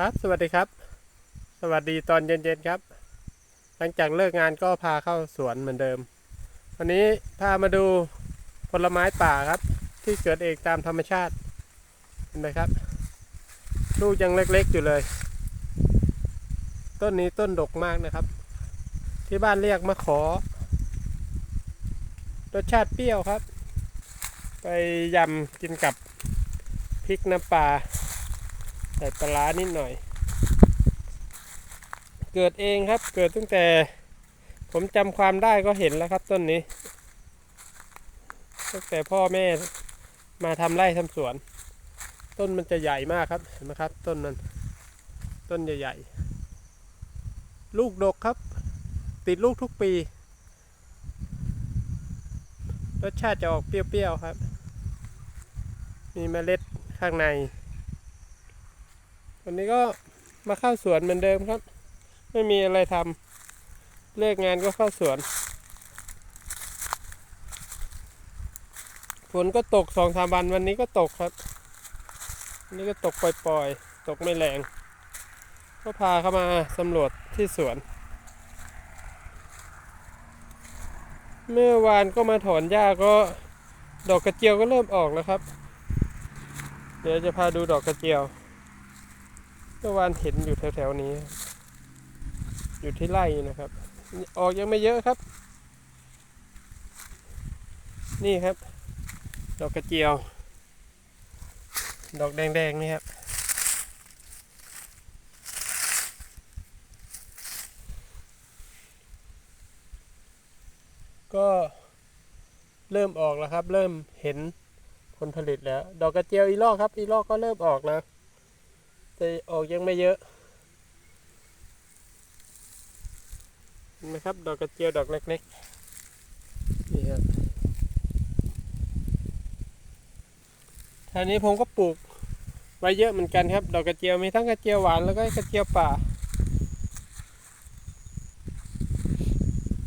ครับสวัสดีครับ สวัสดีตอนเย็นๆครับ หลังจากเลิกงานก็พาเข้าสวนเหมือนเดิม วันนี้พามาดูผลไม้ป่าครับ ที่เกิดเองตามธรรมชาติเห็นไหมครับ ลูกยังเล็กๆอยู่เลย ต้นนี้ต้นดกมากนะครับ ที่บ้านเรียกมะขอรสชาติเปรี้ยวครับ ไปยำกินกับพริกน้ำปลา ส่ปลาร้านิดหน่อย เกิดเองครับ เกิดตั้งแต่ ผมจำความได้ก็เห็นแล้วครับต้นนี้ ตั้งแต่พ่อแม่มาทำไร่ทำสวน ต้นมันจะใหญ่มากครับเห็นไหมครับ ต้นนั้น ต้นใหญ่ๆ ลูกดกครับ ติดลูกทุกปี รสชาติจะออกเปรี้ยวๆครับ มีเมล็ดข้างใน วันนี้ก็มาเข้าสวนเหมือนเดิมครับ ไม่มีอะไรทำเลิกงานก็เข้าสวนฝนก็ตกสองสามวันวันนี้ก็ตกครับนนี้ก็ตกปล่อยๆ ตกไม่แรง ก็พาเข้ามาสำรวจที่สวน เมื่อวานก็มาถอนหญ้าก็ดอกกระเจียวก็เริ่มออกแล้วครับ เดี๋ยวจะพาดูดอกกระเจียว เมื่อวานเห็นอยู่แถวๆนี้ อยู่ที่ไร่นะครับ ออกยังไม่เยอะครับ นี่ครับ ดอกกระเจียว ดอกแดงๆนี่ครับก็เริ่มออกแล้วครับ เริ่มเห็นผลผลิตแล้ว ดอกกระเจียวอีลอกครับ อีลอกก็เริ่มออกแล้ว แต่ออกยังไม่เยอะนไหมครับ ดอกกระเจียวดอกเล็กๆนี่ครับท่านี้ผมก็ปลูกไว้เยอะเหมือนกันครับ ดอกกระเจียวมีทั้งกระเจียวหวานแล้วก็กระเจียวป่า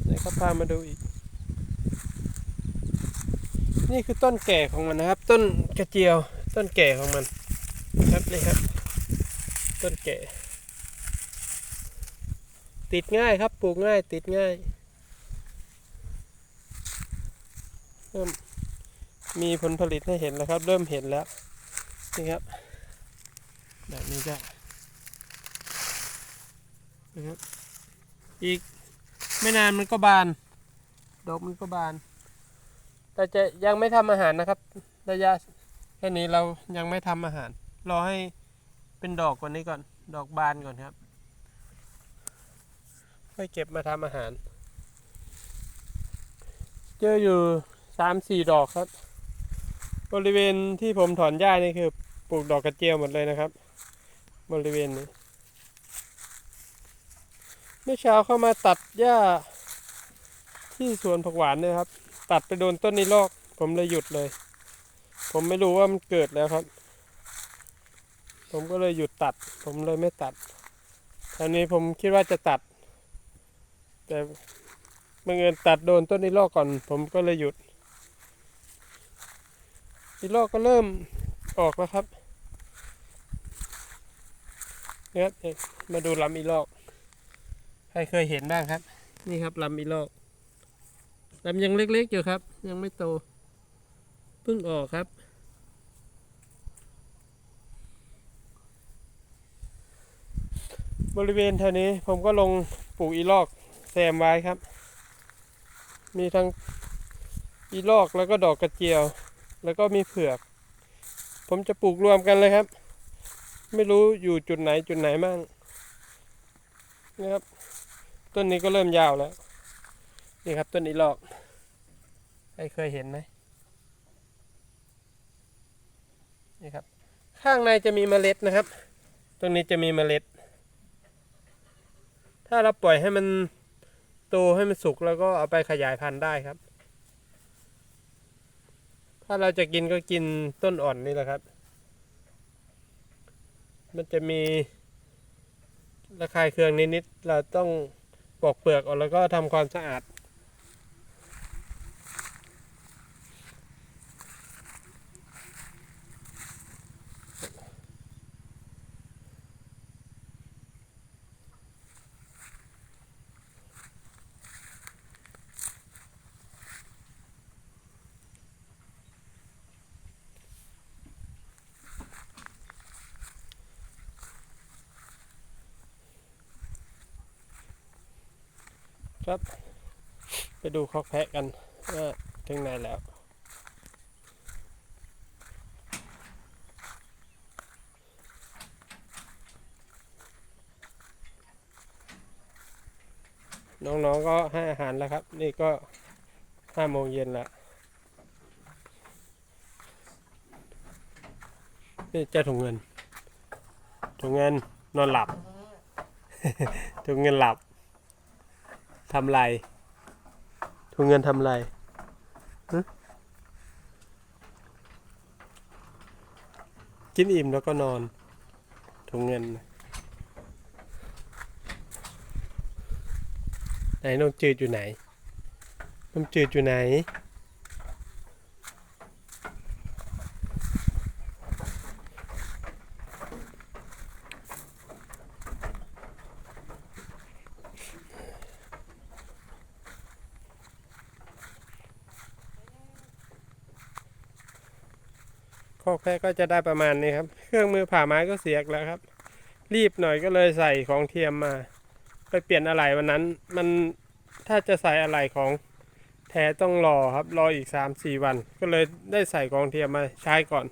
เดี๋ยวก็พามาดูอีก นี่คือต้นแก่ของมันนะครับ ต้นกระเจียวต้นแก่ของมัน ครับนี่ครับ ต้นแก่ ติดง่ายครับปลูกง่ายติดง่ายเริ่มมีผลผลิตให้เห็นแล้วครับ เริ่มเห็นแล้วนี่ครับ แบบนี้ก็นะครับอีกไม่นานมันก็บาน ดอกมันก็บาน แต่จะยังไม่ทำอาหารนะครับ ระยะแค่นี้เรายังไม่ทำอาหาร รอให้ เป็นดอกกว่านี้ก่อน ดอกบานก่อนครับ ค่อยเก็บมาทำอาหาร เจออยู่สามสี่ดอกครับ บริเวณที่ผมถอนหญ้านี่คือปลูกดอกกระเจียวหมดเลยนะครับ บริเวณนี้เมื่อเช้าเข้ามาตัดหญ้าที่สวนผักหวานเนี่ยครับ ตัดไปโดนต้นนี้ลอก ผมเลยหยุดเลย ผมไม่รู้ว่ามันเกิดแล้วครับ ผมก็เลยหยุดตัด ผมเลยไม่ตัด ตอนนี้ผมคิดว่าจะตัด แต่บังเอิญตัดโดนต้นนี้ลอกก่อน ผมก็เลยหยุดอีลอกก็เริ่มออกแล้วครับนี่ครับเอ๊ะมาดูลำอีลอกใครเคยเห็นบ้างครับ นี่ครับลำอีลอกลำยังเล็กๆอยู่ครับ ยังไม่โตเพิ่งออกครับ บริเวณแถวนี้ผมก็ลงปลูกอีลอกแซมไว้ครับ มีทั้งอีลอกแล้วก็ดอกกระเจียว แล้วก็มีเผือก ผมจะปลูกรวมกันเลยครับ ไม่รู้อยู่จุดไหนจุดไหนมั่งนะครับ ต้นนี้ก็เริ่มยาวแล้ว นี่ครับต้นอีลอกใครเคยเห็นไหมนี่ครับ ข้างในจะมีเมล็ดนะครับ ตรงนี้จะมีเมล็ด ถ้าเราปล่อยให้มันโตให้มันสุกแล้วก็เอาไปขยายพันธุ์ได้ครับ ถ้าเราจะกินก็กินต้นอ่อนนี่แหละครับ มันจะมีระคายเคืองนิดๆเราต้องปอกเปลือกออกแล้วก็ทำความสะอาด ครับ ไปดูคอกแพะกันว่าถึงไหนแล้วน้องๆก็ให้อาหารแล้วครับ นี่ก็ห้าโมงเย็นล้วนี่เจ้าถุงเงินถุงเงินนอนหลับถุงเงินหลับ ทำไรถุงเงินทำไรกินอิ่มแล้วก็นอนถุงเงินไหนน้องจืดอยู่ไหนน้องจืดอยู่ไหน คอกแพะก็จะได้ประมาณนี้ครับ เครื่องมือผ่าไม้ก็เสียกแล้วครับ รีบหน่อยก็เลยใส่ของเทียมมา ไปเปลี่ยนอะไหล่วันนั้น มันถ้าจะใส่อะไหล่ของแท้ต้องรอครับ รออีกสามสี่วัน ก็เลยได้ใส่ของเทียมมาใช้ก่อน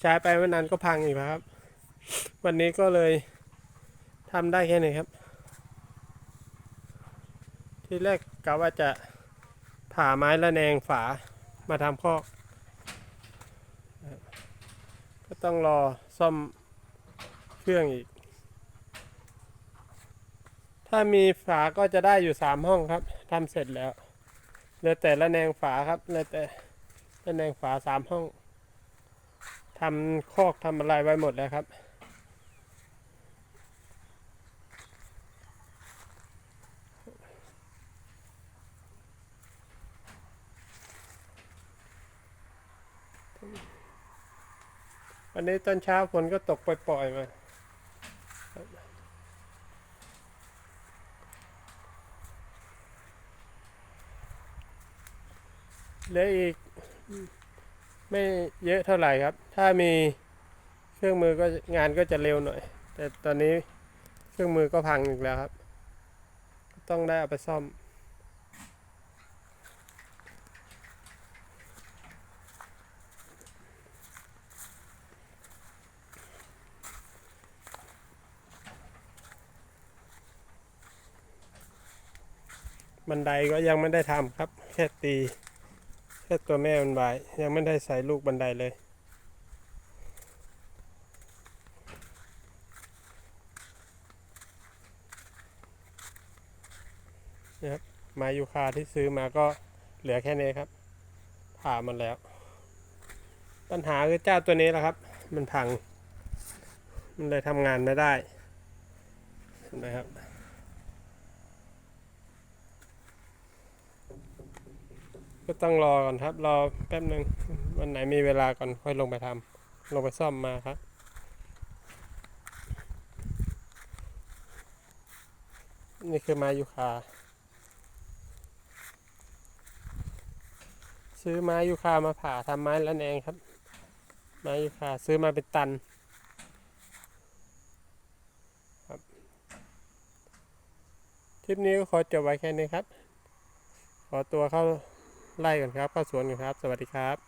ใช้ไปวันนั้นก็พังอีกครับ วันนี้ก็เลยทำได้แค่นี้ครับ ทีแรกกะว่าจะผ่าไม้ละแนงฝามาทำคอก ก็ ต้องรอซ่อมเครื่องอีก ถ้ามีฝาก็จะได้อยู่สามห้องครับทำเสร็จแล้วเหลือแต่ละแนงฝาครับเหลือแต่ละแนงฝาสามห้องทำคอกทำอะไรไว้หมดแล้วครับ วันนี้ตอนเช้าฝนก็ตกปล่อยๆมาเหลืออีกไม่เยอะเท่าไหร่ครับ ถ้ามีเครื่องมือก็งานก็จะเร็วหน่อย แต่ตอนนี้เครื่องมือก็พังอีกแล้วครับ ต้องได้เอาไปซ่อม บันไดก็ยังไม่ได้ทำครับ แค่ตีแค่ตัวแม่มันบายยังไม่ได้ใส่ลูกบันไดเลย นะครับมายูคาที่ซื้อมาก็เหลือแค่นี้ครับ ผ่ามันแล้ว ปัญหาคือเจ้าตัวนี้แหละครับ มันพัง มันเลยทำงานไม่ได้เห็นไหมครับ ก็ต้องรอก่อนครับ รอแป๊บหนึ่งวันไหนมีเวลาก่อนค่อยลงไปทำลงไปซ่อมมาครับนี่คือไม้ยูคา ซื้อไม้ยูคามาผ่าทำไม้ละแนงครับ ไม้ยูคาซื้อมาเป็นตันครับคลิปนี้ก็ขอจบไว้แค่นี้ครับ ขอตัวเข้า ไล่กันครับเข้าสวนกันครับ สวัสดีครับ